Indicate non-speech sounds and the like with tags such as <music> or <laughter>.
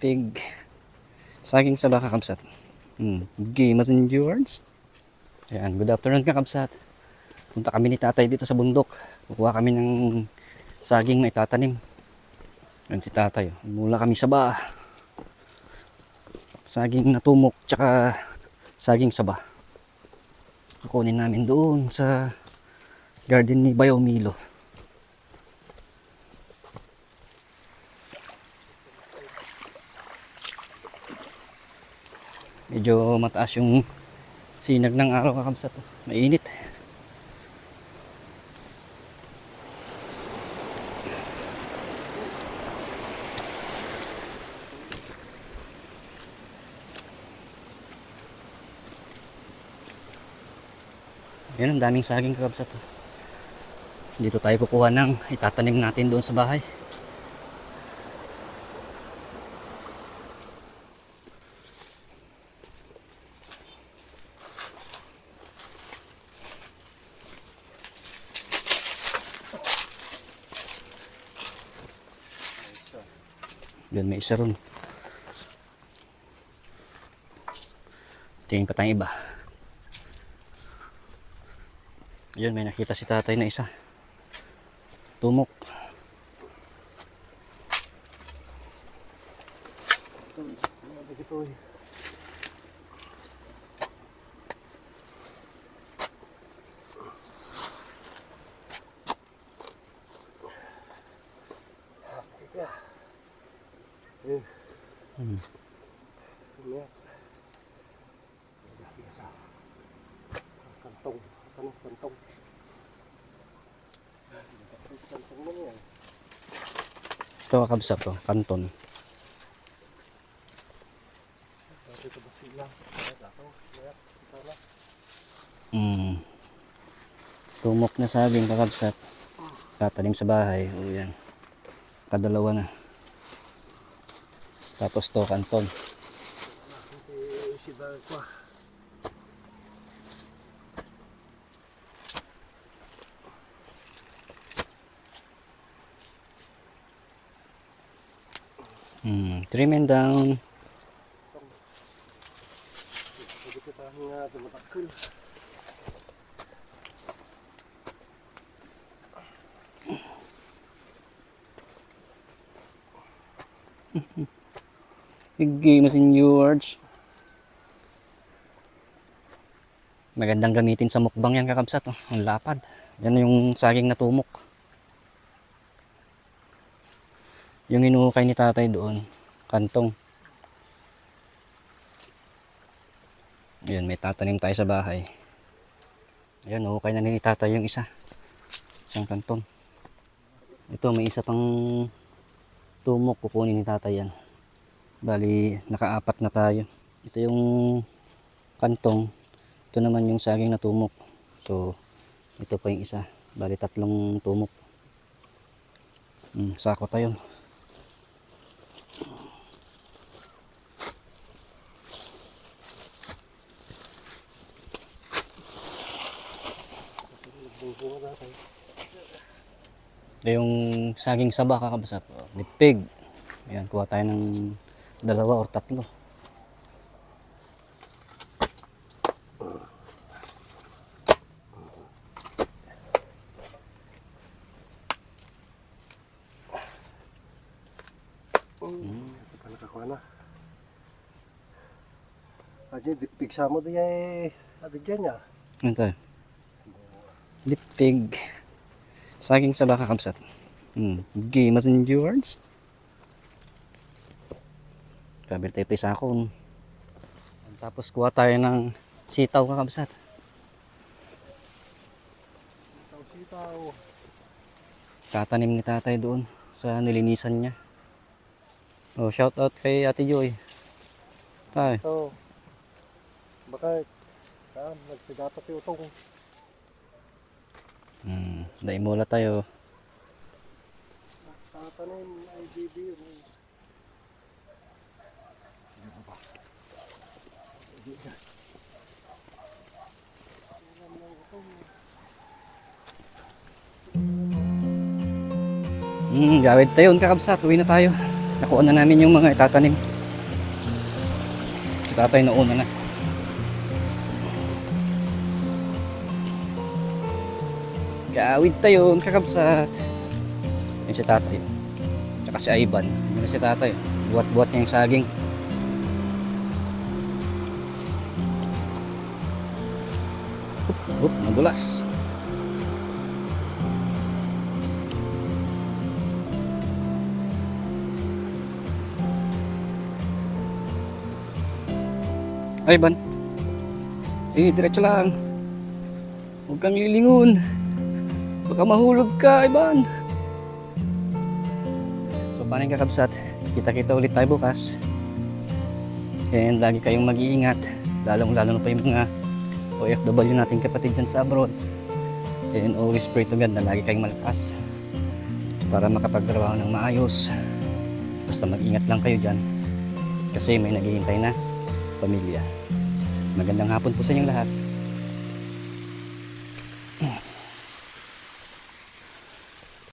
Pig. Saging sa baka kabsat. Hmm. Game and viewers. Ayan, good afternoon kakabsat. Punta kami ni tatay dito sa bundok. Kukuha kami ng saging na itatanim. Yan si tatay. oh. Mula kami sa ba. Saging na tumok tsaka saging saba. Kukunin namin doon sa garden ni Bayo Milo. Medyo mataas yung sinag ng araw kakabsat. oh. Mainit. Yan ang daming saging kakabsat. oh. Dito tayo kukuha ng itatanim natin doon sa bahay. Doon may isa ron. Tingin pa tayong iba. Yun, may nakita si tatay na isa. Tumok. Hmm. Kantong. Ano? Kantong. Kantong mo yan. Ito kakabsat to, kanton. Dito ba sila? Mm. Tumok na saging kakabsat. Tatanim sa bahay. O yan. Kadalawa na. Tapos to kanton. Hindi si Bagwa. Mm. Trimming down. Hindi <laughs> Game in George. Magandang gamitin sa mukbang yan kakabsat. Oh. Ang lapad. Yan yung saging na tumok. Yung inuukay ni tatay doon. Kantong. Ayan, may tatanim tayo sa bahay. Ayan, uhukay na ni tatay yung isa. Isang kantong. Ito, may isa pang tumok. Kukunin ni tatay yan. Bali, nakaapat na tayo. Ito yung kantong. Ito naman yung saging na tumok. So, ito pa yung isa. Bali, tatlong tumok. Hmm, sako tayo. Ito yung saging saba kakabasat. Oh, Lipig. Ayan, kuha tayo ng dalawa or tatlo. Hmm. Ito pa nakakuha na. Adi, pigsa mo di ay adi dyan niya. Ano tayo? Lipig. Saging saba kakabsat. Hmm. Game as in words. Kabir tayo pa isa ako. Tapos kuha tayo ng sitaw kakabsat. Sitaw, sitaw. Tatanim ni tatay doon sa nilinisan niya. Oh, shout out kay Ate Joy. Tay. Ito. Bakit? Saan? Nagsidapat yung utong. Hmm, daimula tayo. Tatanim, IGB. yun. Hmm, gawid tayo, kakabsat. Uwi na tayo. Nakuha na namin yung mga itatanim. Tatay nauna na. Gaawid tayo, kakabsat. Yan si tatay. Tsaka si Ivan. Yan si tatay. Buhat-buhat niya yung saging. Up, up, madulas. Ivan. Eh, diretso lang. Huwag kang lilingon. Baka mahulog ka, Ivan. So, paano yung kakabsat? Kita-kita ulit tayo bukas. And lagi kayong mag-iingat. Lalong-lalo na pa yung mga OFW nating kapatid dyan sa abroad. And always pray to God na lagi kayong malakas para makapagtrabaho ng maayos. Basta mag-ingat lang kayo dyan kasi may naghihintay na pamilya. Magandang hapon po sa inyong lahat.